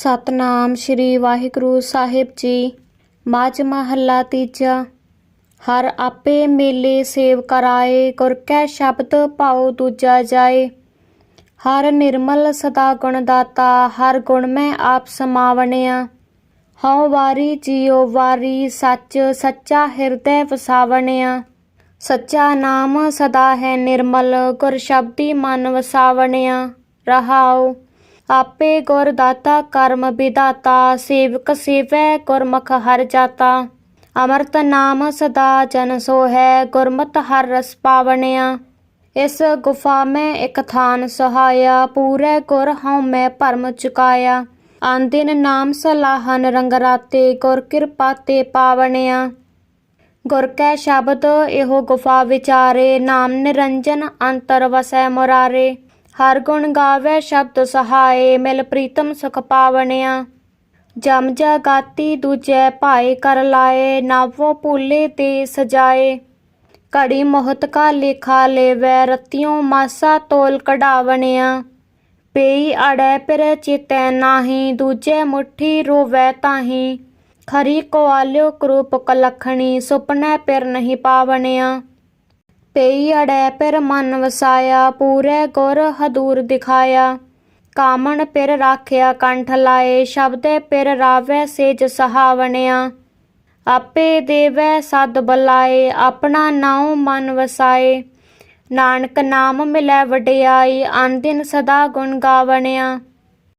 ਸਤਨਾਮ ਸ੍ਰੀ ਵਾਹਿਗੁਰੂ ਸਾਹਿਬ ਜੀ। ਮਾਝ ਮਹੱਲਾ ਤੀਜਾ, ਹਰ ਆਪੇ ਮੇਲੇ ਸੇਵ ਕਰਾਏ, ਗੁਰ ਕੈ ਸ਼ਬਦ ਪਾਉ ਦੂਜਾ ਜਾਏ। ਹਰ ਨਿਰਮਲ ਸਦਾ ਗੁਣ ਦਾਤਾ ਹਰ ਗੁਣ ਮੈਂ ਆਪ ਸਮਾਵਣਿਆ। ਹਉ ਵਾਰੀ ਜੀਉ ਵਾਰੀ, ਸੱਚ ਸੱਚਾ ਹਿਰਦੈ ਵਸਾਵਣਿਆ। ਸੱਚਾ ਨਾਮ ਸਦਾ ਹੈ ਨਿਰਮਲ, ਗੁਰ ਸ਼ਬਦੀ ਮਨ ਵਸਾਵਣਿਆ। ਰਹਾਉ ਆਪੇ ਗੁਰ ਦਾਤਾ ਕਰਮ ਵਿਦਾਤਾ ਸੇਵਕ ਸੇਵੈ ਗੁਰਮੁਖ ਹਰ ਜਾਤਾ। ਅਮਰਤ ਨਾਮ ਸਦਾ ਜਨ ਸੋਹੈ, ਗੁਰਮਤ ਹਰ ਰਸ ਪਾਵਣਿਆ। ਇਸ ਗੁਫਾ ਮੈਂ ਇਕ ਥਾਨ ਸਹਾਇਆ, ਪੂਰੇ ਗੁਰ ਹਉ ਮੈਂ ਭਰਮ ਚੁਕਾਇਆ। ਆਂਦਿਨ ਨਾਮ ਸਲਾਹਨ ਰੰਗਰਾਤੇ ਗੁਰ ਕਿਰਪਾ ਤੇ ਪਾਵਣਿਆ। ਗੁਰ ਕੈ ਸ਼ਬਦ, ਇਹੋ ਗੁਫਾ ਵਿਚਾਰੇ, ਨਾਮ ਨਿਰੰਜਨ ਅੰਤਰ ਵਸੈ ਮੁਰਾਰੇ। ਹਰ ਗੁਣ ਗਾਵੇ ਸ਼ਬਦ ਸਹਾਏ, ਮਿਲ ਪ੍ਰੀਤਮ ਸੁਖ ਪਾਵਣਿਆ। ਜਮ ਜਗਾਤੀ ਦੂਜੈ ਭਾਏ ਕਰ ਲਾਏ, ਨਾਵੋ ਭੂਲੇ ਤੇ ਸਜਾਏ। ਘੜੀ ਮੋਹਤ ਕਾ ਲੇਖਾ ਲੇਵੈ ਰਤਿयों ਮਾਸਾ ਤੋਲ ਕਢਾਵਣਿਆ। ਪਈ ਅੜੈ ਪਰ ਚਿਤੈ ਨਾਹੀ, ਦੂਜੇ ਮੁਠੀ ਰੋਵੈ ਤਾਹੀ। ਖਰੀ ਕੋਆਲਿਓ ਕਰੂਪ ਕਲਖਣੀ, ਸੁਪਨੈ ਪਿਰ ਨਹੀਂ ਪਾਵਣਿਆ। ਪਈ ਅੜੈ ਪਿਰ ਮਨ ਵਸਾਇਆ, ਪੂਰੇ ਗੁਰ ਹਦੂਰ ਦਿਖਾਇਆ। ਕਾਮਣ ਪਿਰ ਰਾਖਿਆ, ਕੰਠ ਲਾਏ, ਸ਼ਬਦੇ ਪਿਰ ਰਾਵੈ ਸੇਜ ਸਹਾਵਣਿਆ। ਆਪੇ ਦੇਵੈ ਸਦ ਬਲਾਏ, ਆਪਣਾ ਨਾਉ ਮਨ ਵਸਾਏ। ਨਾਨਕ ਨਾਮ ਮਿਲੈ ਵਡਿਆਈ ਅਨ ਦਿਨ ਸਦਾ ਗੁਣ ਗਾਵਣਿਆ।